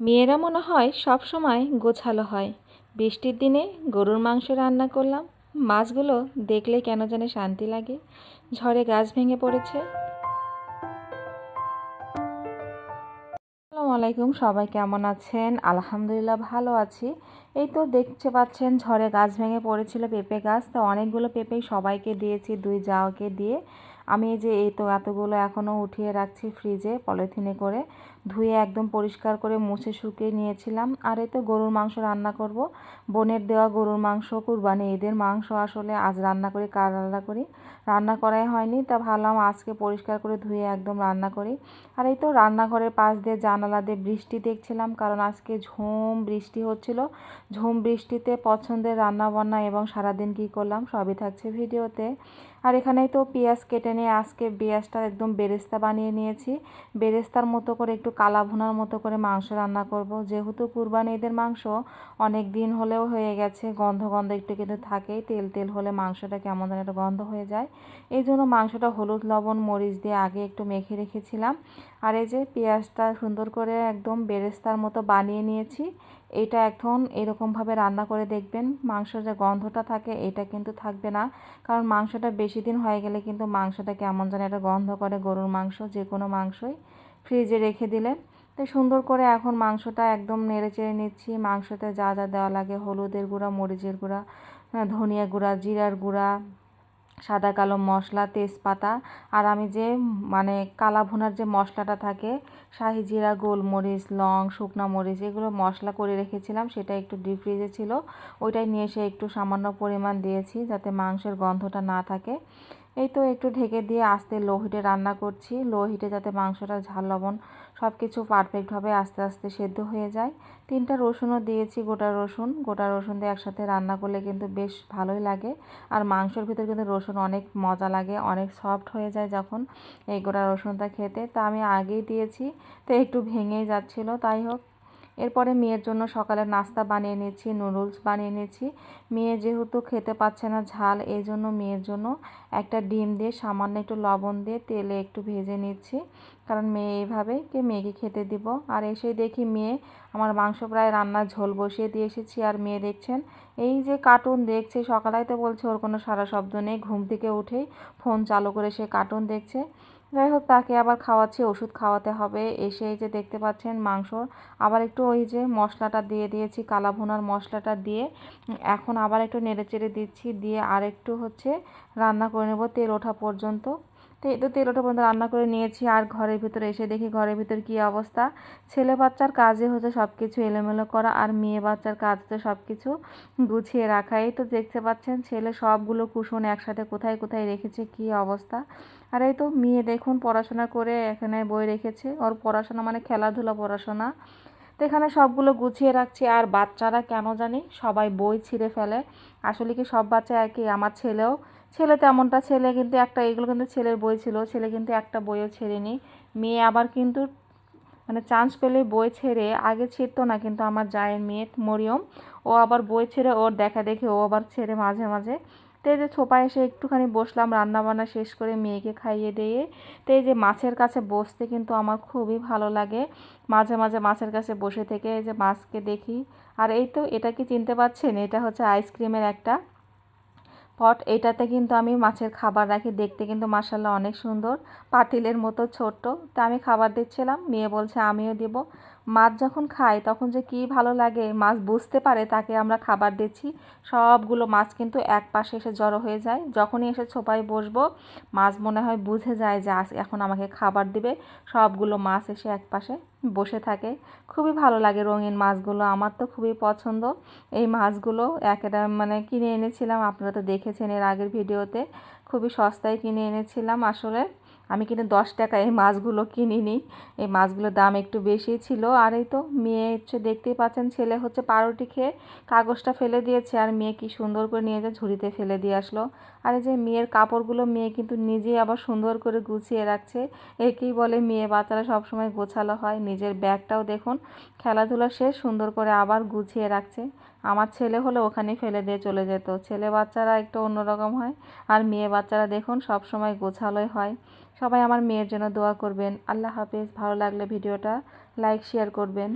মেয়েরা মনে হয় সব সময় গোছালো হয়। বৃষ্টির দিনে গরুর মাংস রান্না করলাম। মাছগুলো দেখলে কেন জানে শান্তি লাগে। ঝড়ে গাছ ভেঙে পড়েছে। আসসালামু আলাইকুম, সবাই কেমন আছেন? আলহামদুলিল্লাহ ভালো আছি। এই তো দেখতে পাচ্ছেন ঝড়ে গাছ ভেঙে পড়েছিল পেঁপে গাছ। তো অনেকগুলো পেঁপেই সবাইকে দিয়েছি, দুই যাওকে দিয়ে। আমি যে এই তো এতগুলো এখনও উঠিয়ে রাখছি ফ্রিজে পলিথিনে করে, ধুয়ে একদম পরিষ্কার করে মুছে শুকিয়ে নিয়েছিলাম। আর এই তো গরুর মাংস রান্না করব। বোনের দেওয়া গরুর মাংস, কুরবানি ঈদের মাংস আসলে আজ রান্না করি কার রান্না করি। রান্না করাই হয়নি, তা ভাবলাম আজকে পরিষ্কার করে ধুয়ে একদম রান্না করি। আর এই তো রান্নাঘরের পাশ দিয়ে জানালা দিয়ে বৃষ্টি দেখছিলাম, কারণ আজকে ঝুম বৃষ্টি হচ্ছিল। ঝুম বৃষ্টিতে পছন্দের রান্না বান্না এবং সারাদিন কি করলাম সবই থাকছে ভিডিওতে। আর এখানেই তো পেঁয়াজ কেটে নিয়ে আজকে পেঁয়াজটা একদম বেরেস্তা বানিয়ে নিয়েছি। বেরেস্তার মতো করে একটু কালা ভুনার মতো করে মাংস রান্না করব। যেহেতু কুরবান ঈদের মাংস অনেক দিন হলেও হয়ে গেছে, গন্ধ গন্ধ একটু কিন্তু থাকেই, তেল তেল হলে মাংসটা কেমন যেন একটা গন্ধ হয়ে যায়। এই জন্য মাংসটা হলুদ, লবণ, মরিচ দিয়ে আগে একটু মেখে রেখেছিলাম। আর এই যে পেঁয়াজটা সুন্দর করে একদম বেরেস্তার মতো বানিয়ে নিয়েছি। এটা এখন এরকমভাবে রান্না করে দেখবেন, মাংসের যে গন্ধটা থাকে এটা কিন্তু থাকবে না। কারণ মাংসটা বেশি দিন হয়ে গেলে কিন্তু মাংসটা কেমন যেন একটা গন্ধ করে গরুর মাংস, যে কোনো মাংসই ফ্রিজে রেখে দিলে। তো সুন্দর করে এখন মাংসটা একদম নেড়ে চেড়ে নিচ্ছি। মাংসতে যা যা দেওয়া লাগে, হলুদের গুঁড়া, মরিচের গুঁড়া, ধনিয়া গুঁড়া, জিরার গুঁড়া সাদা, কালো মশলা, তেজপাতা আর আমি যে মানে কালা ভুনার যে মশলাটা থাকে, শাহি জিরা, গোলমরিচ, লং, শুকনো মরিচ, এগুলো মশলা করে রেখেছিলাম, সেটা একটু ডিপ ফ্রিজে ছিল। ওইটাই নিয়ে এসে একটু সামান্য পরিমাণ দিয়েছি যাতে মাংসের গন্ধটা না থাকে। এই তো একটু ঢেকে দিয়ে আস্তে লো হিটে রান্না করছি। লো হিটে যাতে মাংসটা ঝাল, লবণ সব কিছু পারফেক্টভাবে আস্তে আস্তে সেদ্ধ হয়ে যায়। তিনটা রসুনও দিয়েছি, গোটা রসুন। গোটা রসুন দিয়ে একসাথে রান্না করলে কিন্তু বেশ ভালোই লাগে। আর মাংসের ভিতরে কিন্তু রসুন অনেক মজা লাগে, অনেক সফট হয়ে যায় যখন এই গোটা রসুনটা খেতে। তা আমি আগেই দিয়েছি, তো একটু ভেঙেই যাচ্ছিল। তাই হোক এরপরে মেয়ের জন্য সকালে নাস্তা বানিয়ে নিয়েছি নুডলস বানিয়ে নিয়েছি। মেয়ে যেহেতু খেতে পাচ্ছে না ঝাল এই জন্য মেয়ের জন্য একটা ডিম দিয়ে সামান্য একটু লবণ দিয়ে তেলে একটু ভেজে নিচ্ছি কারণ মেয়ে এইভাবে কে মেয়েকে খেতে দিব? আর এসেই দেখি মেয়ে আমার মাংস প্রায় রান্নার ঝোল বসিয়ে দিয়ে এসেছি। আর মেয়ে দেখছেন, এই যে কার্টুন দেখছে সকালেই তো বলছে ওর কোনো সারা শব্দ নেই। ঘুম থেকে উঠেই ফোন চালু করে সে কার্টুন দেখছে। যাই হোক, তাকে আবার খাওয়াচ্ছি, ওষুধ খাওয়াতে হবে। এসে এই যে দেখতে পাচ্ছেন মাংস। আবার একটু ওই যে মশলাটা দিয়ে দিয়েছি, কালা ভুনার মশলাটা দিয়ে। এখন আবার একটু নেড়ে চেড়ে দিচ্ছি, দিয়ে আর একটু হচ্ছে রান্না করে নেব তেল ওঠা পর্যন্ত। তো এই তো তেল ওঠা পর্যন্ত রান্না করে নিয়েছি আর ঘরের ভিতরে এসে দেখি ঘরের ভিতর কী অবস্থা। ছেলে বাচ্চার কাজে হচ্ছে সব কিছু এলোমেলো করা আর মেয়ে বাচ্চার কাজ হচ্ছে সব কিছু গুছিয়ে রাখা। এই তো দেখতে পাচ্ছেন ছেলে সবগুলো কুশন একসাথে কোথায় কোথায় রেখেছে, কী অবস্থা? আর এই তো মেয়ে দেখুন পড়াশোনা করে এখানে বই রেখেছে। ওর পড়াশোনা মানে খেলাধুলা পড়াশোনা। তো এখানে সবগুলো গুছিয়ে রাখছি আর বাচ্চারা কেন জানি সবাই বই ছিঁড়ে ফেলে। আসলে কি সব বাচ্চা একই? আমার ছেলেও ছেলে তেমনটা ছেলে কিন্তু একটা, এগুলো কিন্তু ছেলের বই ছিল, ছেলে কিন্তু একটা বইও ছেড়েনি। মেয়ে আবার কিন্তু মানে চান্স পেলে বই ছেড়ে, আগে ছিঁড়তো না কিন্তু আমার জায়ের মেয়ে মরিয়ম। ও আবার বই ছেড়ে, ওর দেখা দেখে ও আবার ছেড়ে মাঝে মাঝে। তো এই যে ছোপা এসে একটুখানি বসলাম রান্না বান্না শেষ করে মেয়েকে খাইয়ে দিয়ে। তো এই যে মাছের কাছে বসতে কিন্তু আমার খুবই ভালো লাগে। মাঝে মাঝে মাছের কাছে বসে থেকে এই যে মাছকে দেখি। আর এই তো, এটা কি চিনতে পারছেন এটা হচ্ছে আইসক্রিমের একটা পট, এটাতে কিন্তু আমি মাছের খাবার রাখি। দেখতে কিন্তু মাসাল্লাহ অনেক সুন্দর। পাতিলের মতো ছোট্ট। তা আমি খাবার দিচ্ছিলাম। মেয়ে বলছে, আমিও দিব। মাছ যখন খায় তখন যে কি ভালো লাগে, মাছ বুঝতে পারে তাকে আমরা খাবার দিচ্ছি। সবগুলো মাছ কিন্তু এক পাশে এসে জড়ো হয়ে যায়। যখনই এসে ছোপায় বসবো, মাছ মনে হয় বুঝে যায় যে আজ এখন আমাকে খাবার দিবে। সবগুলো মাছ এসে এক পাশে বসে থাকে। খুবই ভালো লাগে রঙিন মাছগুলো, আমার তো খুবই পছন্দ। এই মাছগুলো একটা মানে কিনে এনেছিলাম, আপনারা তো দেখেছেন এর আগের ভিডিওতে। খুবই সস্তায় কিনে এনেছিলাম আসলে। আমি কিন্তু দশ টাকা এই মাছগুলো কিনিনি। এই মাছগুলোর দাম একটু বেশি ছিল। আর এই তো মেয়ে হচ্ছে দেখতেই পাচ্ছেন, ছেলে হচ্ছে পাউরুটি খেয়ে কাগজটা ফেলে দিয়েছে। আর মেয়ে কি সুন্দর করে নিয়ে যায়, ঝুড়িতে ফেলে দিয়ে আসলো। আর এই যে মেয়ের কাপড়গুলো মেয়ে কিন্তু নিজেই আবার সুন্দর করে গুছিয়ে রাখছে। একেই বলে মেয়ে বাচ্চারা সবসময় গোছালো হয়। নিজের ব্যাগটাও দেখুন, খেলাধুলা শেষ, সুন্দর করে আবার গুছিয়ে রাখছে। আমার ছেলে হলে ওখানে ফেলে দিয়ে চলে যেত। ছেলে বাচ্চারা একটু অন্যরকম হয়। আর মেয়ে বাচ্চারা দেখুন, সব সময় গোছালোই হয়। সবাই আমার মেয়ের জন্য দোয়া করবেন। আল্লাহ হাফেজ। ভালো লাগলে ভিডিওটা লাইক শেয়ার করবেন।